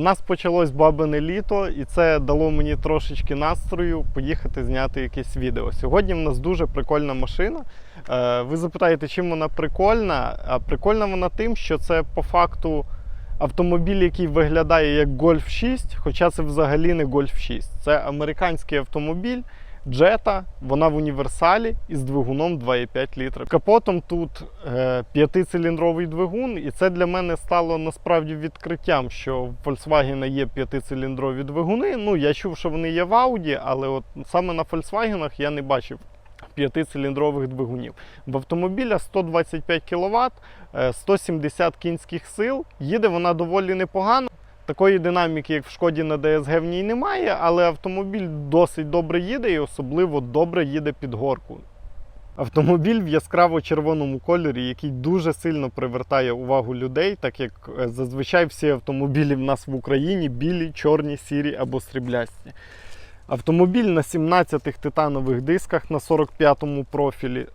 У нас почалось бабине літо, і це дало мені трошечки настрою поїхати зняти якесь відео. Сьогодні в нас дуже прикольна машина. Е, Ви запитаєте, чим вона прикольна? А прикольна вона тим, що це по факту автомобіль, який виглядає як Golf 6, хоча це взагалі не Golf 6. Це американський автомобіль. Джета, вона в універсалі із двигуном 2,5 літра. Капотом тут е, п'ятициліндровий двигун, і це для мене стало насправді відкриттям, що в Volkswagen є п'ятициліндрові двигуни. Ну, я чув, що вони є в Audi, але от саме на Volkswagen я не бачив п'ятициліндрових двигунів. В автомобіля 125 кВт, 170 кінських сил. Їде вона доволі непогано. Такої динаміки, як в шкоді на DSG в ній немає, але автомобіль досить добре їде і особливо добре їде під горку. Автомобіль в яскраво-червоному кольорі, який дуже сильно привертає увагу людей, так як е, зазвичай всі автомобілі в нас в Україні білі, чорні, сірі або сріблясті. Автомобіль на 17 титанових дисках на 45-му профілі.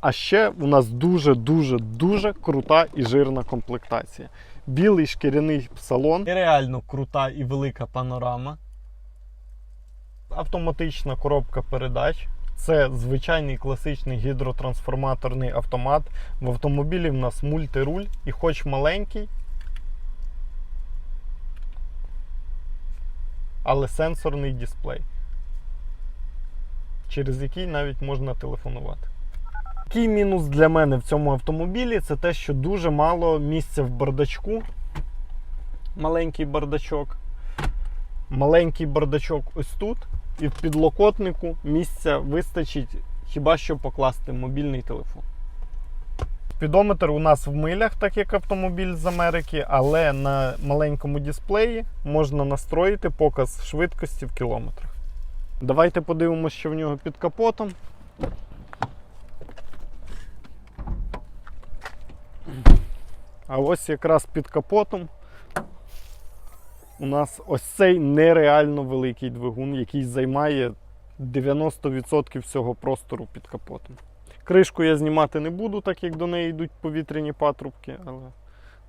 А ще у нас дуже-дуже дуже крута і жирна комплектація. Білий шкіряний салон. Реально крута і велика панорама. Автоматична коробка передач. Це звичайний класичний гідротрансформаторний автомат. В автомобілі в нас мультируль і хоч маленький, але сенсорний дисплей, через який навіть можна телефонувати. Який мінус для мене в цьому автомобілі це те, що дуже мало місця в бардачку. Маленький бардачок. Маленький бардачок ось тут. І в підлокотнику місця вистачить хіба що покласти мобільний телефон. Спідометр у нас в милях, так як автомобіль з Америки, але на маленькому дисплеї можна настроїти показ швидкості в кілометрах. Давайте подивимося, що в нього під капотом. А ось якраз під капотом у нас ось цей нереально великий двигун, який займає 90% всього простору під капотом. Кришку я знімати не буду, так як до неї йдуть повітряні патрубки, але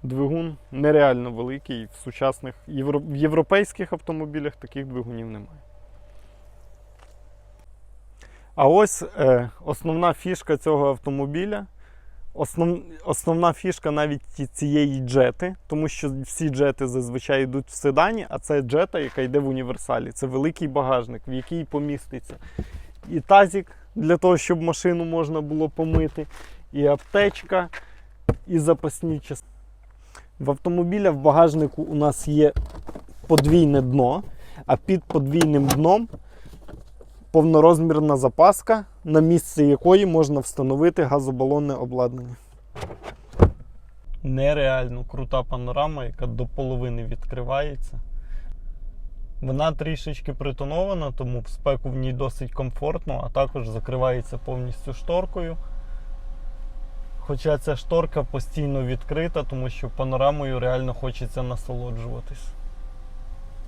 двигун нереально великий. В сучасних в європейських автомобілях таких двигунів немає. А ось е, основна фішка цього автомобіля. Основ, основна фішка навіть цієї джети, тому що всі джети зазвичай йдуть в седані, а це джета, яка йде в універсалі. Це великий багажник, в який поміститься і тазик для того, щоб машину можна було помити, і аптечка, і запасні частини. В автомобіля в багажнику у нас є подвійне дно, а під подвійним дном повнорозмірна запаска, на місце якої можна встановити газобалонне обладнання. Нереально крута панорама, яка до половини відкривається. Вона трішечки притонована, тому в спеку в ній досить комфортно, а також закривається повністю шторкою. Хоча ця шторка постійно відкрита, тому що панорамою реально хочеться насолоджуватись.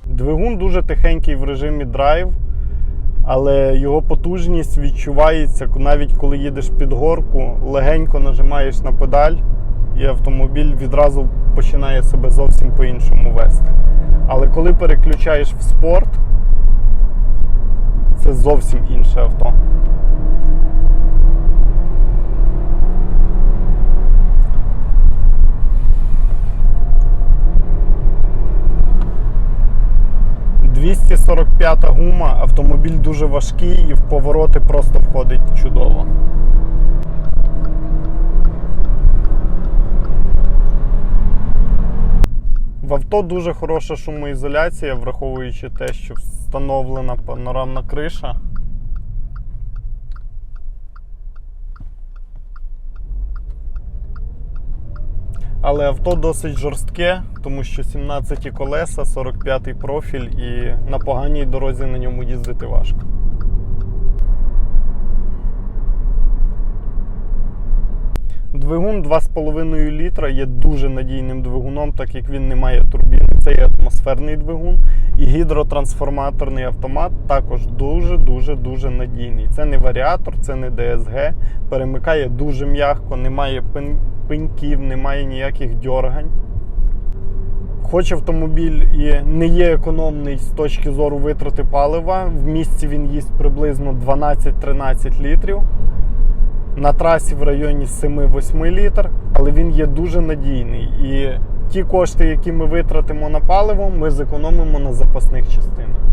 Двигун дуже тихенький в режимі драйв, але його потужність відчувається навіть коли їдеш під горку, легенько нажимаєш на педаль, і автомобіль відразу починає себе зовсім по-іншому вести. Але коли переключаєш в спорт, це зовсім інше авто. «245 гума, автомобіль дуже важкий і в повороти просто входить чудово. В авто дуже хороша шумоізоляція, враховуючи те, що встановлена панорамна криша. Але авто досить жорстке, тому що 17 колеса, 45-й профіль і на поганій дорозі на ньому їздити важко. Двигун 2,5 літра є дуже надійним двигуном, так як він не має турбіни. Це є атмосферний двигун. І гідротрансформаторний автомат також дуже-дуже дуже надійний. Це не варіатор, це не DSG. Перемикає дуже м'яко, немає пеньків, немає ніяких дьоргань. Хоч автомобіль і не є економний з точки зору витрати палива, в місті він їсть приблизно 12-13 літрів. На трасі в районі 7-8 літр, але він є дуже надійний. І ті кошти, які ми витратимо на паливо, ми зекономимо на запасних частинах.